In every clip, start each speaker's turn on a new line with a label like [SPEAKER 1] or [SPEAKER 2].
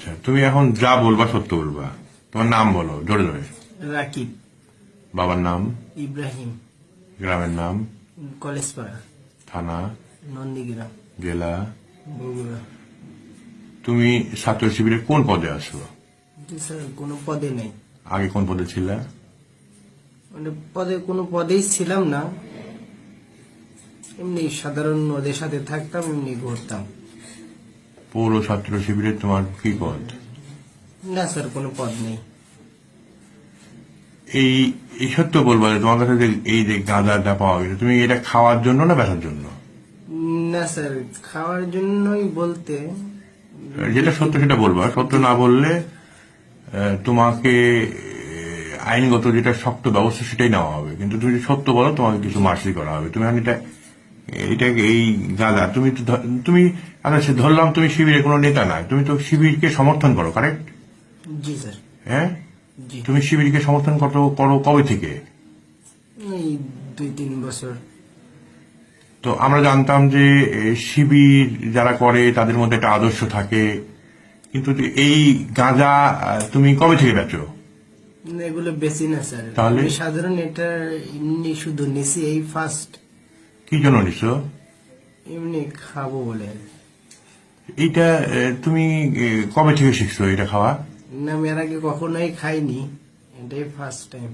[SPEAKER 1] আচ্ছা তুমি এখন যা বলবা সত্য বলবা। তোমার নাম বলো জোরে জোরে।
[SPEAKER 2] রাকিব।
[SPEAKER 1] বাবার নাম?
[SPEAKER 2] ইব্রাহিম।
[SPEAKER 1] গ্রামের নাম?
[SPEAKER 2] কলেজপাড়া।
[SPEAKER 1] থানা?
[SPEAKER 2] নন্দীগ্রাম।
[SPEAKER 1] জেলা?
[SPEAKER 2] বগুড়া।
[SPEAKER 1] তুমি ছাত্র শিবিরে কোন পদে আছো?
[SPEAKER 2] স্যার কোনো পদে নেই।
[SPEAKER 1] আগে কোন পদে ছিলে?
[SPEAKER 2] মানে পদে কোনো পদেই ছিলাম না। এমনি সাধারণ ওদের সাথে থাকতাম এমনি ঘুরতাম।
[SPEAKER 1] পৌর ছাত্র শিবিরে তোমার কি পদ?
[SPEAKER 2] না স্যার কোনো পদ নেই।
[SPEAKER 1] এই এই সত্য বলবা যে তোমার কাছে এই যে গাঁজাটা পাওয়া গেছে তুমি এটা খাওয়ার জন্য না বেচার জন্য?
[SPEAKER 2] না স্যার খাওয়ার জন্যই বলতে
[SPEAKER 1] যেটা সত্য সেটা বলবা। সত্য না বললে তোমাকে আইনগত যেটা শক্ত ব্যবস্থা সেটাই নেওয়া হবে। কিন্তু তুমি যদি সত্য বলো তোমাকে কিছু মার্সি করা হবে। তুমি এখন এটা এটা এই গাঁজা তুমি তো তুমি আচ্ছা ধরলাম তুমি শিবিরের কোনো নেতা না তুমি তো শিবিরকে সমর্থন করো কারেক্ট
[SPEAKER 2] জি স্যার।
[SPEAKER 1] হ্যাঁ? তুমি শিবিরকে সমর্থন করো করো কবে থেকে?
[SPEAKER 2] দুই তিন বছর।
[SPEAKER 1] তো আমরা জানতাম যে শিবির যারা করে তাদের মধ্যে একটা আদর্শ থাকে। কিন্তু এই গাঁজা তুমি কবে থেকে বেচো?
[SPEAKER 2] এগুলো বেশি না স্যার।
[SPEAKER 1] তাহলে?
[SPEAKER 2] সাধারণ এটা শুধু নিছি এই ফার্স্ট
[SPEAKER 1] কি জন্য নিছো?
[SPEAKER 2] এমনি খাব বলে।
[SPEAKER 1] এইটা এ, তুমি কবে থেকে শিখছো এটা খাওয়া?
[SPEAKER 2] না আমি এর আগে কখনোই খাইনি। এটাই ফার্স্ট টাইম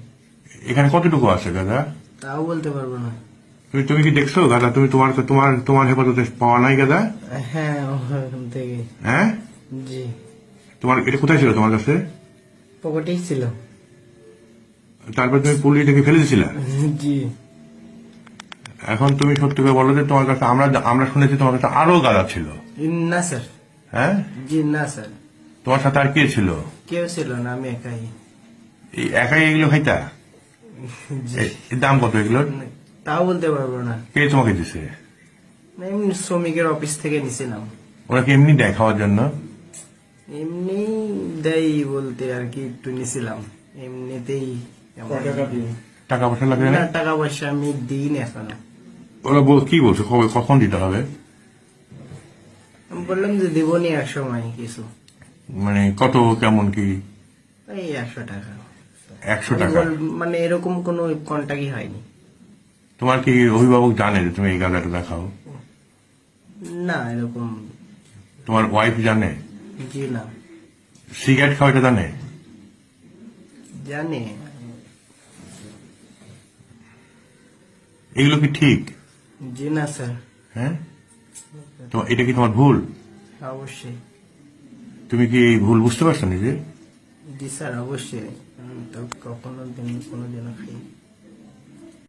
[SPEAKER 1] এখানে কতটুকু আছে গাঁজা
[SPEAKER 2] তাও বলতে পারব না।
[SPEAKER 1] তুমি তুমি কি দেখছ গাঁজা তুমি তোমার তোমার তোমার হেফাজতে পাওয়া নাই গাঁজা
[SPEAKER 2] হ্যাঁ ওখান থেকে।
[SPEAKER 1] হ্যাঁ?
[SPEAKER 2] জি।
[SPEAKER 1] তোমার এটা কোথায় ছিল তোমার কাছে?
[SPEAKER 2] পকেটেই ছিল।
[SPEAKER 1] তারপর তুমি পুলিশ থেকে ফেলে দিছিলা?
[SPEAKER 2] জি।
[SPEAKER 1] এখন তুমি সত্যি করে বলো যে তোমার কাছে আমরা আমরা শুনেছি তোমার কাছে আরও গাঁজা ছিল।
[SPEAKER 2] না স্যার।
[SPEAKER 1] হ্যাঁ?
[SPEAKER 2] জি না স্যার।
[SPEAKER 1] তোমার সাথে আর কে ছিল?
[SPEAKER 2] কেউ ছিল না আমি একাই।
[SPEAKER 1] এই একাই এগুলো খাইতা? এর দাম কত এগুলো
[SPEAKER 2] তাও বলতে পারব না।
[SPEAKER 1] কে তোমাকে দিছে?
[SPEAKER 2] এমনি শ্রমিকের অফিস থেকে নিছিলাম।
[SPEAKER 1] ওরা কি এমনি দেয় খাওয়ার জন্য?
[SPEAKER 2] এমনি দেয় বলতে আর কি একটু নিছিলাম। এমনিতেই এমন-
[SPEAKER 1] টাকা পয়সা লাগে
[SPEAKER 2] না?
[SPEAKER 1] না
[SPEAKER 2] টাকা পয়সা আমি দিই না এখনও।
[SPEAKER 1] ওরা বল কি বলছো? কবে কখন দিতে হবে?
[SPEAKER 2] আমি বললাম যে দেবনি এক সময় কিছু।
[SPEAKER 1] মানে কত কেমন কি?
[SPEAKER 2] এই একশো টাকা।
[SPEAKER 1] একশো টাকা?
[SPEAKER 2] মানে এরকম কোনো কন্টাক্টই হয়নি।
[SPEAKER 1] তোমার কি অভিভাবক জানে যে তুমি এই গাঁজাটা দেখাও?
[SPEAKER 2] না এরকম।
[SPEAKER 1] তোমার ওয়াইফ জানে?
[SPEAKER 2] জি না।
[SPEAKER 1] সিগারেট খাওয়া এটা জানে?
[SPEAKER 2] জানে।
[SPEAKER 1] এগুলো কি ঠিক?
[SPEAKER 2] জি না স্যার।
[SPEAKER 1] হ্যাঁ? তো এটা কি তোমার ভুল?
[SPEAKER 2] অবশ্যই।
[SPEAKER 1] তুমি কি এই ভুল বুঝতে পারছ নিজে?
[SPEAKER 2] জি স্যার অবশ্যই। তো কখনো দিন কোনো দিনও খাই